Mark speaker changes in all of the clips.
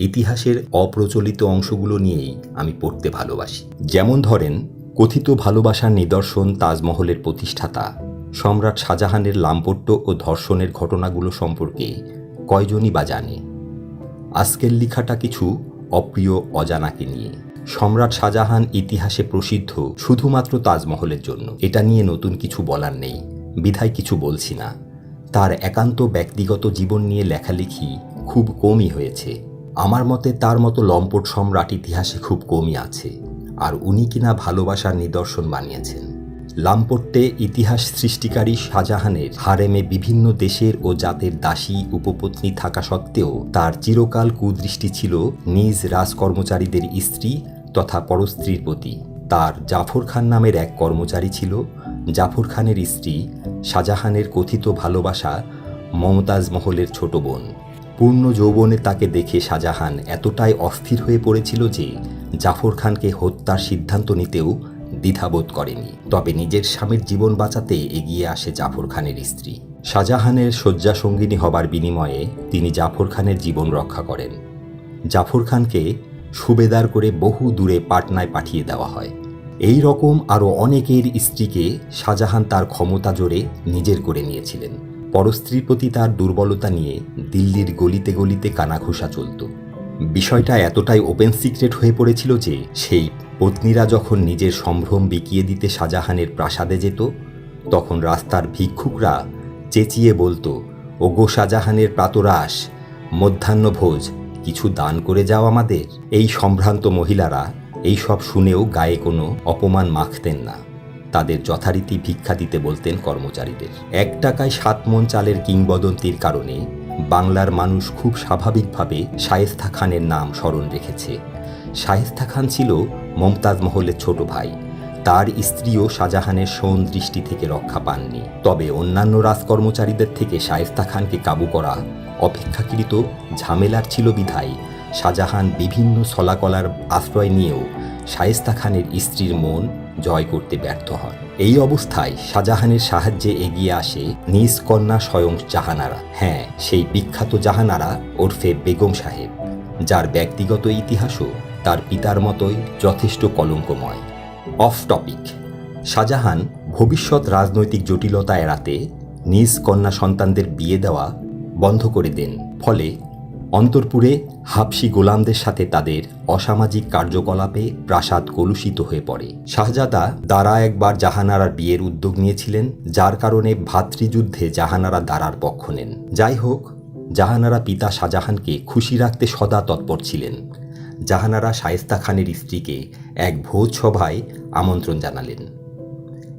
Speaker 1: ইতিহাসের অপ্রচলিত অংশগুলো নিয়েই আমি পড়তে ভালোবাসি। যেমন ধরেন, কথিত ভালোবাসার নিদর্শন তাজমহলের প্রতিষ্ঠাতা, সম্রাট শাহজাহানের লাম্পট্য ও ধর্ষণের ঘটনাগুলো সম্পর্কে কয়জনই বা জানে। আজকের লেখাটা কিছু অপ্রিয় অজানাকে নিয়ে। সম্রাট শাহজাহান ইতিহাসে প্রসিদ্ধ শুধুমাত্র তাজমহলের জন্য। এটা নিয়ে নতুন কিছু বলার নেই, বিধায় কিছু বলছি না। তার একান্ত ব্যক্তিগত জীবন নিয়ে লেখালেখি খুব কমই হয়েছে। আমার মতে তার মতো লম্পট সম্রাট ইতিহাসে খুব কমই আছে, আর উনি কিনা ভালোবাসার নিদর্শন বানিয়েছেন। লাম্পট্যে ইতিহাস সৃষ্টিকারী শাহজাহানের হারেমে বিভিন্ন দেশের ও জাতের দাসী উপপত্নী থাকা সত্ত্বেও তার চিরকাল কুদৃষ্টি ছিল নিজ রাজকর্মচারীদের স্ত্রী তথা পরস্ত্রীর প্রতি। তার জাফর খান নামের এক কর্মচারী ছিল, জাফর খানের স্ত্রী শাহজাহানের কথিত ভালোবাসা মমতাজ মহলের ছোট বোন। পূর্ণ যৌবনে তাকে দেখে শাহজাহান এতটাই অস্থির হয়ে পড়েছিল যে জাফর খানকে হত্যার সিদ্ধান্ত নিতেও দ্বিধাবোধ করেনি। তবে নিজের স্বামীর জীবন বাঁচাতে এগিয়ে আসে জাফর খানের স্ত্রী। শাহজাহানের শয্যাসঙ্গিনী হবার বিনিময়ে তিনি জাফর খানের জীবন রক্ষা করেন। জাফর খানকে সুবেদার করে বহু দূরে পাটনায় পাঠিয়ে দেওয়া হয়। এই রকম আরও অনেকের স্ত্রীকে শাহজাহান তার ক্ষমতা জোরে নিজের করে নিয়েছিলেন। পরস্ত্রীর প্রতি তার দুর্বলতা নিয়ে দিল্লির গলিতে গলিতে কানাঘুষা চলত। বিষয়টা এতটাই ওপেন সিক্রেট হয়ে পড়েছিল যে সেই পত্নীরা যখন নিজের সম্ভ্রম বিকিয়ে দিতে শাহজাহানের প্রাসাদে যেত, তখন রাস্তার ভিক্ষুকরা চেঁচিয়ে বলতো ও গো শাহজাহানের প্রাতরাস মধ্যাহ্নভোজ, কিছু দান করে যাও আমাদের। এই সম্ভ্রান্ত মহিলারা এই সব শুনেও গায়ে কোনো অপমান মাখতেন না। তাদের যথারীতি ভিক্ষা দিতে বলতেন কর্মচারীদের। এক টাকায় সাত মন চালের কিংবদন্তির কারণে বাংলার মানুষ খুব স্বাভাবিকভাবে শায়েস্তা খানের নাম স্মরণ রেখেছে। শায়েস্তা খান ছিল মমতাজ মহলের ছোট ভাই। তার স্ত্রীও শাহজাহানের সৌন দৃষ্টি থেকে রক্ষা পাননি। তবে অন্যান্য রাজকর্মচারীদের থেকে শায়েস্তা খানকে কাবু করা অপেক্ষাকৃত ঝামেলার ছিল বিধায় শাহজাহান বিভিন্ন ছলাকলার আশ্রয় নিয়েও শায়েস্তা খানের স্ত্রীর মন জয় করতে ব্যর্থ হন। এই অবস্থায় শাহজাহানের সাহায্যে এগিয়ে আসে নিজ কন্যা স্বয়ং জাহানারা। হ্যাঁ সেই বিখ্যাত জাহানারা ওরফে বেগম সাহেব, যার ব্যক্তিগত ইতিহাসও তার পিতার মতোই যথেষ্ট কলঙ্কময়। অফ টপিক, শাহজাহান ভবিষ্যৎ রাজনৈতিক জটিলতা এড়াতে নিজ কন্যা সন্তানদের বিয়ে দেওয়া বন্ধ করে দেন। ফলে অন্তরপুরে হাবসি গোলামদের সাথে তাদের অসামাজিক কার্যকলাপে প্রাসাদ কলুষিত হয়ে পড়ে। শাহজাদা দ্বারা একবার জাহানারার বিয়ের উদ্যোগ নিয়েছিলেন, যার কারণে ভাতৃযুদ্ধে জাহানারা দ্বারার পক্ষ নেন। যাই হোক, জাহানারা পিতা শাহজাহানকে খুশি রাখতে সদা তৎপর ছিলেন। জাহানারা শায়েস্তা খানের স্ত্রীকে এক ভোজ সভায় আমন্ত্রণ জানালেন।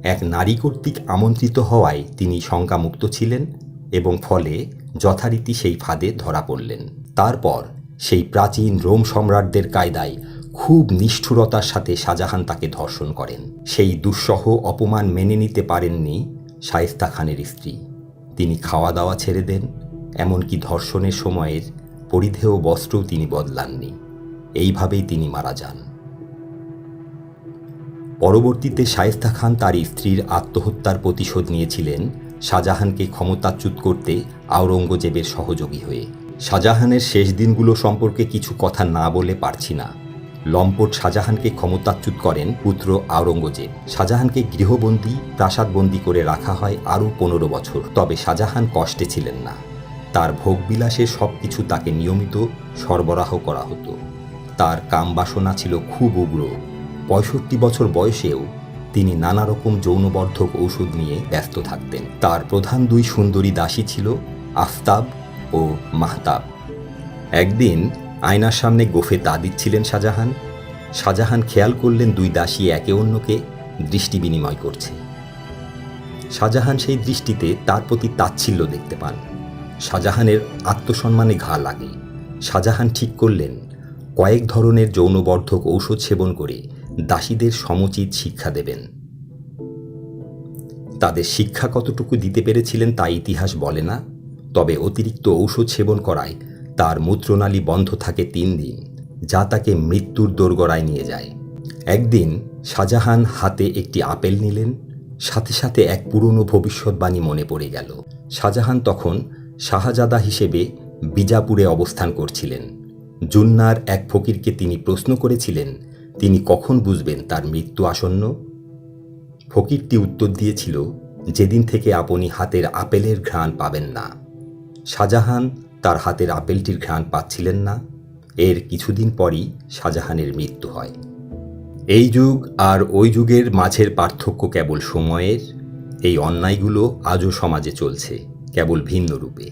Speaker 1: এক নারী কর্তৃক আমন্ত্রিত হওয়ায় তিনি শঙ্কামুক্ত ছিলেন। এবং ফলে যথারীতি সেই ফাঁদে ধরা পড়লেন। তারপর সেই প্রাচীন রোম সম্রাটদের কায়দায় খুব নিষ্ঠুরতার সাথে শাহজাহান তাকে ধর্ষণ করেন। সেই দুঃসহ অপমান মেনে নিতে পারেননি শায়েস্তা খানের স্ত্রী। তিনি খাওয়া দাওয়া ছেড়ে দেন, এমনকি ধর্ষণের সময়ের পরিধেয় বস্ত্রও তিনি বদলাননি। এইভাবেই তিনি মারা যান। পরবর্তীতে শায়েস্তা খান তার স্ত্রীর আত্মহত্যার প্রতিশোধ নিয়েছিলেন শাহজাহানকে ক্ষমতাচ্যুত করতে আওরঙ্গজেবের সহযোগী হয়ে। শাহজাহানের শেষ দিনগুলো সম্পর্কে কিছু কথা না বলে পারছি না। লম্পট শাহজাহানকে ক্ষমতাচ্যুত করেন পুত্র আওরঙ্গজেব। শাহজাহানকে গৃহবন্দী, প্রাসাদবন্দি করে রাখা হয় আরও পনেরো বছর। তবে শাহজাহান কষ্টে ছিলেন না। তার ভোগবিলাসে সব কিছু তাকে নিয়মিত সরবরাহ করা হতো। তার কামবাসনা ছিল খুব উগ্র। পঁয়ষট্টি বছর বয়সেও তিনি নানা রকম যৌনবর্ধক ঔষধ নিয়ে ব্যস্ত থাকতেন। তার প্রধান দুই সুন্দরী দাসী ছিল আফতাব ও মাহতাব। একদিন আয়নার সামনে গোফে তা দিচ্ছিলেন শাহজাহান। শাহজাহান খেয়াল করলেন দুই দাসী একে অন্যকে দৃষ্টি বিনিময় করছে। শাহজাহান সেই দৃষ্টিতে তার প্রতি তাচ্ছিল্য দেখতে পান। শাহজাহানের আত্মসম্মানে ঘা লাগে। শাহজাহান ঠিক করলেন, কয়েক ধরনের যৌনবর্ধক ঔষধ সেবন করে দাসীদের সমুচিত শিক্ষা দেবেন। তাদের শিক্ষা কতটুকু দিতে পেরেছিলেন তা ইতিহাস বলে না, তবে অতিরিক্ত ঔষধ সেবন করায় তার মূত্রনালী বন্ধ থাকে তিন দিন, যা তাকে মৃত্যুর দোরগড়ায় নিয়ে যায়। একদিন শাহজাহান হাতে একটি আপেল নিলেন, সাথে সাথে এক পুরনো ভবিষ্যৎবাণী মনে পড়ে গেল। শাহজাহান তখন শাহজাদা হিসেবে বিজাপুরে অবস্থান করছিলেন। জুন্নার এক ফকিরকে তিনি প্রশ্ন করেছিলেন তিনি কখন বুঝবেন তার মৃত্যু আসন্ন? ফকিরটি উত্তর দিয়েছিল, যেদিন থেকে আপনি হাতের আপেলের ঘ্রাণ পাবেন না। শাহজাহান তার হাতের আপেলটির ঘ্রাণ পাচ্ছিলেন না। এর কিছুদিন পরই শাহজাহানের মৃত্যু হয়। এই যুগ আর ওই যুগের মাঝের পার্থক্য কেবল সময়ের। এই অন্যায়গুলো আজও সমাজে চলছে, কেবল ভিন্ন রূপে